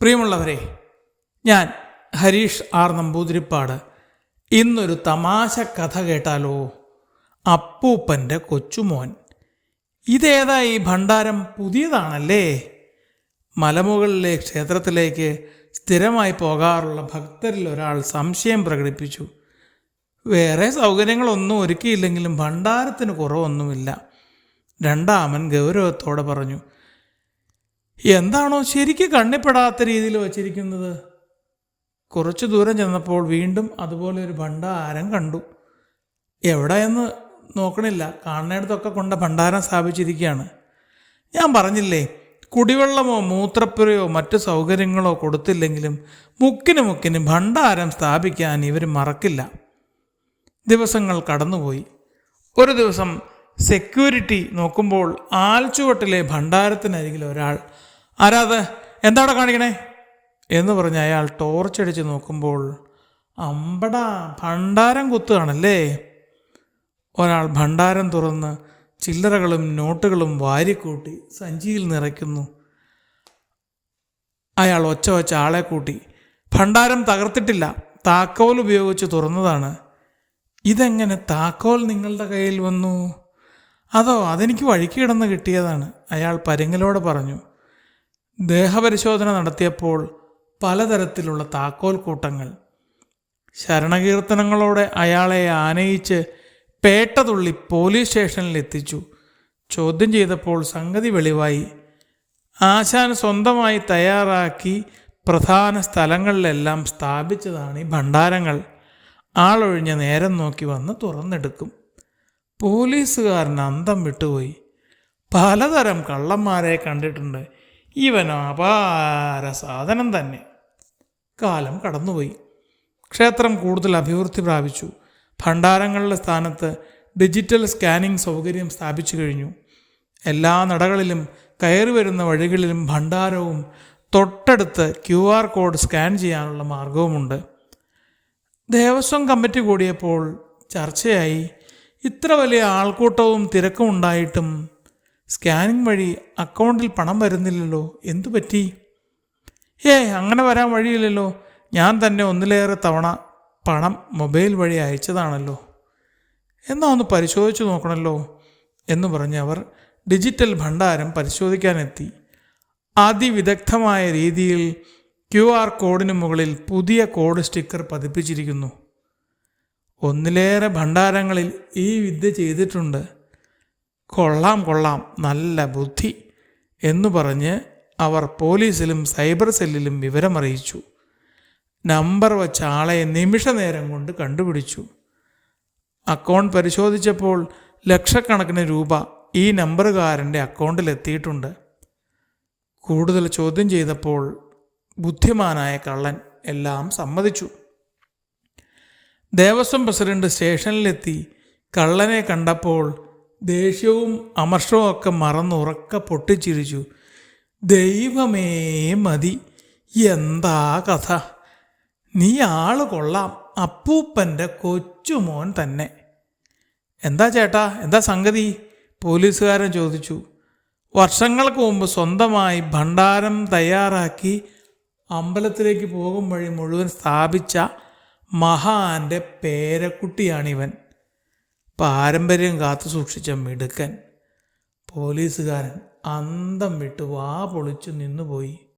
പ്രിയമുള്ളവരെ ഞാൻ ഹരീഷ് ആർ നമ്പൂതിരിപ്പാട് ഇന്നൊരു തമാശ കഥ കേട്ടാലോ? അപ്പൂപ്പന്റെ കൊച്ചുമോൻ. ഇതേതാ ഈ ഭണ്ഡാരം പുതിയതാണല്ലേ? മലമുകളിലെ ക്ഷേത്രത്തിലേക്ക് സ്ഥിരമായി പോകാറുള്ള ഭക്തരിൽ ഒരാൾ സംശയം പ്രകടിപ്പിച്ചു. വേറെ സൗകര്യങ്ങളൊന്നും ഒരുക്കിയില്ലെങ്കിലും ഭണ്ഡാരത്തിന് കുറവൊന്നുമില്ല. രണ്ടാമൻ ഗൗരവത്തോടെ പറഞ്ഞു എന്താണോ ശരിക്ക് കണ്ണിപ്പെടാത്ത രീതിയിൽ വച്ചിരിക്കുന്നത്? കുറച്ചു ദൂരം ചെന്നപ്പോൾ വീണ്ടും അതുപോലെ ഒരു ഭണ്ഡാരം കണ്ടു. എവിടെയെന്ന് നോക്കണില്ല. കാണുന്നിടത്തൊക്കെ കൊണ്ട് ഭണ്ഡാരം സ്ഥാപിച്ചിരിക്കുകയാണ്. ഞാൻ പറഞ്ഞില്ലേ കുടിവെള്ളമോ മൂത്രപ്പുരയോ മറ്റു സൗകര്യങ്ങളോ കൊടുത്തില്ലെങ്കിലും മുക്കിന് മുക്കിന് ഭണ്ഡാരം സ്ഥാപിക്കാൻ ഇവർ മറക്കില്ല. ദിവസങ്ങൾ കടന്നുപോയി. ഒരു ദിവസം സെക്യൂരിറ്റി നോക്കുമ്പോൾ ആൽച്ചുവട്ടിലെ ഭണ്ഡാരത്തിനരികിൽ ഒരാൾ ആരാത്? എന്താണ് കാണിക്കണേ? എന്ന് പറഞ്ഞ് അയാൾ ടോർച്ചടിച്ച് നോക്കുമ്പോൾ അമ്പടാ ഭണ്ഡാരം കുത്തുകയാണല്ലേ? ഒരാൾ ഭണ്ഡാരം തുറന്ന് ചില്ലറകളും നോട്ടുകളും വാരിക്കൂട്ടി സഞ്ചിയിൽ നിറയ്ക്കുന്നു. അയാൾ ഒച്ച ഒച്ച ആളെ കൂട്ടി ഭണ്ഡാരം തകർത്തിട്ടില്ല താക്കോൽ ഉപയോഗിച്ച് തുറന്നതാണ്. ഇതെങ്ങനെ താക്കോൽ നിങ്ങളുടെ കയ്യിൽ വന്നു? അതോ അതെനിക്ക് വഴിക്ക് കിടന്ന് കിട്ടിയതാണ്? അയാൾ പരുങ്ങലോടെ പറഞ്ഞു. ദേഹപരിശോധന നടത്തിയപ്പോൾ പലതരത്തിലുള്ള താക്കോൽ കൂട്ടങ്ങൾ ശരണകീർത്തനങ്ങളോടെ അയാളെ ആനയിച്ച് പേട്ടതുള്ളി പോലീസ് സ്റ്റേഷനിൽ എത്തിച്ചു. ചോദ്യം ചെയ്തപ്പോൾ സംഗതി വെളിവായി. ആശാൻ സ്വന്തമായി തയ്യാറാക്കി പ്രധാന സ്ഥലങ്ങളിലെല്ലാം സ്ഥാപിച്ചതാണ് ഈ ഭണ്ഡാരങ്ങൾ. ആളൊഴിഞ്ഞ നേരം നോക്കി വന്ന് തുറന്നെടുക്കും. പോലീസുകാരൻ അന്തം വിട്ടുപോയി. പലതരം കള്ളന്മാരെ കണ്ടിട്ടുണ്ട്. ഇവനോ അപാര സാധനം തന്നെ. കാലം കടന്നുപോയി. ക്ഷേത്രം കൂടുതൽ അഭിവൃദ്ധി പ്രാപിച്ചു. ഭണ്ഡാരങ്ങളുടെ സ്ഥാനത്ത് ഡിജിറ്റൽ സ്കാനിംഗ് സൗകര്യം സ്ഥാപിച്ചു കഴിഞ്ഞു. എല്ലാ നടകളിലും കയറി വരുന്ന വഴികളിലും ഭണ്ഡാരവും തൊട്ടടുത്ത് ക്യു ആർ കോഡ് സ്കാൻ ചെയ്യാനുള്ള മാർഗവുമുണ്ട്. ദേവസ്വം കമ്മിറ്റി കൂടിയപ്പോൾ ചർച്ചയായി. ഇത്ര വലിയ ആൾക്കൂട്ടവും തിരക്കും ഉണ്ടായിട്ടും സ്കാനിംഗ് വഴി അക്കൗണ്ടിൽ പണം വരുന്നില്ലല്ലോ. എന്തു പറ്റി? ഏ അങ്ങനെ വരാൻ വഴിയില്ലല്ലോ. ഞാൻ തന്നെ ഒന്നിലേറെ തവണ പണം മൊബൈൽ വഴി അയച്ചതാണല്ലോ. എന്നാ ഒന്ന് പരിശോധിച്ച് നോക്കണമല്ലോ എന്ന് പറഞ്ഞ് അവർ ഡിജിറ്റൽ ഭണ്ഡാരം പരിശോധിക്കാനെത്തി. അതിവിദഗ്ധമായ രീതിയിൽ ക്യു ആർ കോഡിന് മുകളിൽ പുതിയ കോഡ് സ്റ്റിക്കർ പതിപ്പിച്ചിരിക്കുന്നു. ഒന്നിലേറെ ഭണ്ഡാരങ്ങളിൽ ഈ വിദ്യ ചെയ്തിട്ടുണ്ട്. കൊള്ളാം കൊള്ളാം നല്ല ബുദ്ധി എന്നു പറഞ്ഞ് അവർ പോലീസിലും സൈബർ സെല്ലിലും വിവരമറിയിച്ചു. നമ്പർ വച്ച ആളെ നിമിഷ നേരം കൊണ്ട് കണ്ടുപിടിച്ചു. അക്കൗണ്ട് പരിശോധിച്ചപ്പോൾ ലക്ഷക്കണക്കിന് രൂപ ഈ നമ്പറുകാരന്റെ അക്കൗണ്ടിൽ എത്തിയിട്ടുണ്ട്. കൂടുതൽ ചോദ്യം ചെയ്തപ്പോൾ ബുദ്ധിമാനായ കള്ളൻ എല്ലാം സമ്മതിച്ചു. ദേവസ്വം പ്രസിഡന്റ് സ്റ്റേഷനിലെത്തി കള്ളനെ കണ്ടപ്പോൾ ദേഷ്യവും അമർഷവും ഒക്കെ മറന്നുറക്ക പൊട്ടിച്ചിരിച്ചു. ദൈവമേ മതി എന്താ കഥ? നീ ആൾ കൊള്ളാം അപ്പൂപ്പന്റെ കൊച്ചുമോൻ തന്നെ. എന്താ ചേട്ടാ എന്താ സംഗതി? പോലീസുകാരൻ ചോദിച്ചു. വർഷങ്ങൾക്ക് മുമ്പ് സ്വന്തമായി ഭണ്ഡാരം തയ്യാറാക്കി അമ്പലത്തിലേക്ക് പോകും വഴി മുഴുവൻ സ്ഥാപിച്ച മഹാന്റെ പേരക്കുട്ടിയാണിവൻ. പാരമ്പര്യം കാത്തു സൂക്ഷിച്ച മിടുക്കൻ പോലീസുകാരൻ അന്തം വിട്ട് വാ പൊളിച്ചു നിന്നുപോയി.